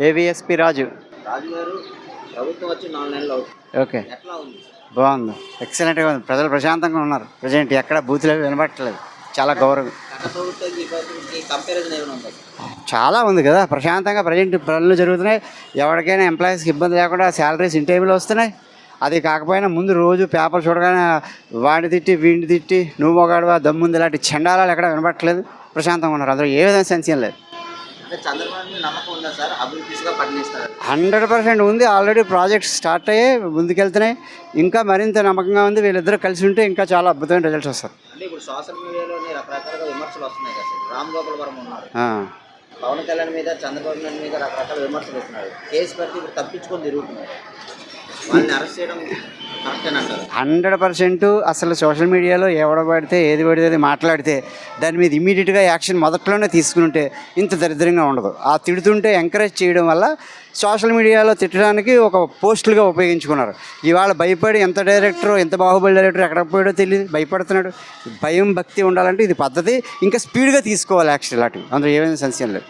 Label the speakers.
Speaker 1: ఏవిఎస్పి రాజు.
Speaker 2: రాజు గారు ప్రభుత్వం వచ్చి నాలుగు నెలలు అవుతుంది.
Speaker 1: ఓకే.
Speaker 2: ఎట్లా ఉంది?
Speaker 1: బాగుంది. ఎక్సలెంట్గా ఉంది. ప్రజలు ప్రశాంతంగా ఉన్నారు. ప్రజెంట్ ఎక్కడ బూతులు వినబట్టలేదు. చాలా గౌరవం. చాలా ఉంది కదా. ప్రశాంతంగా ప్రజెంట్ పనులు జరుగుతున్నాయి. ఎవరికైనా ఎంప్లాయీస్కి ఇబ్బంది లేకుండా శాలరీస్ ఇన్ టైంలో వస్తున్నాయి. అది కాకపోయినా ముందు రోజు పేపర్ చూడగానే వాడిని తిట్టి వీడిని తిట్టి నువ్వు మొగాడువా దమ్ముంది ఇలాంటి చండాలాలు ఎక్కడ వినబట్టలేదు. ప్రశాంతంగా ఉన్నారు. అందరూ ఏ విధంగా సెన్సియం లేదు. హండ్రెడ్ పర్సెంట్ ఉంది. ఆల్రెడీ ప్రాజెక్ట్స్ స్టార్ట్ అయ్యి ముందుకెళ్తున్నాయి. ఇంకా మరింత నమ్మకంగా ఉంది. వీళ్ళిద్దరూ కలిసి ఉంటే ఇంకా చాలా అద్భుతమైన రిజల్ట్స్ వస్తారు
Speaker 2: సోషల్ రకరకాలుగా విమర్శలు వస్తున్నాయి కదా రామ్ గోపాల్ వర్మ ఉన్నారు.
Speaker 1: ఆ.
Speaker 2: పవన్ కళ్యాణ్ మీద చంద్రబాబు నాయుడు మీద రకరకాల విమర్శలు వస్తున్నారు కేసు పెట్టి ఇప్పుడు తప్పించుకొని తిరుగుతున్నారు.
Speaker 1: హండ్రెడ్ పర్సెంట్ అసలు సోషల్ మీడియాలో ఎవడ పడితే ఏది పడితే అది మాట్లాడితే దాని మీద ఇమీడియట్గా యాక్షన్ మొదట్లోనే తీసుకుంటే ఇంత దరిద్రంగా ఉండదు. ఆ తిడుతుంటే ఎంకరేజ్ చేయడం వల్ల సోషల్ మీడియాలో తిట్టడానికి ఒక పోస్టులుగా ఉపయోగించుకున్నారు. ఇవాళ భయపడి ఎంత డైరెక్టర్ ఎంత బాహుబలి డైరెక్టర్ ఎక్కడ పోయాడో తెలియదు భయపడుతున్నాడు. భయం భక్తి ఉండాలంటే ఇది పద్ధతి. ఇంకా స్పీడ్గా తీసుకోవాలి యాక్షన్ ఇలాంటివి. అందులో ఏమైనా సంశయం లేదు.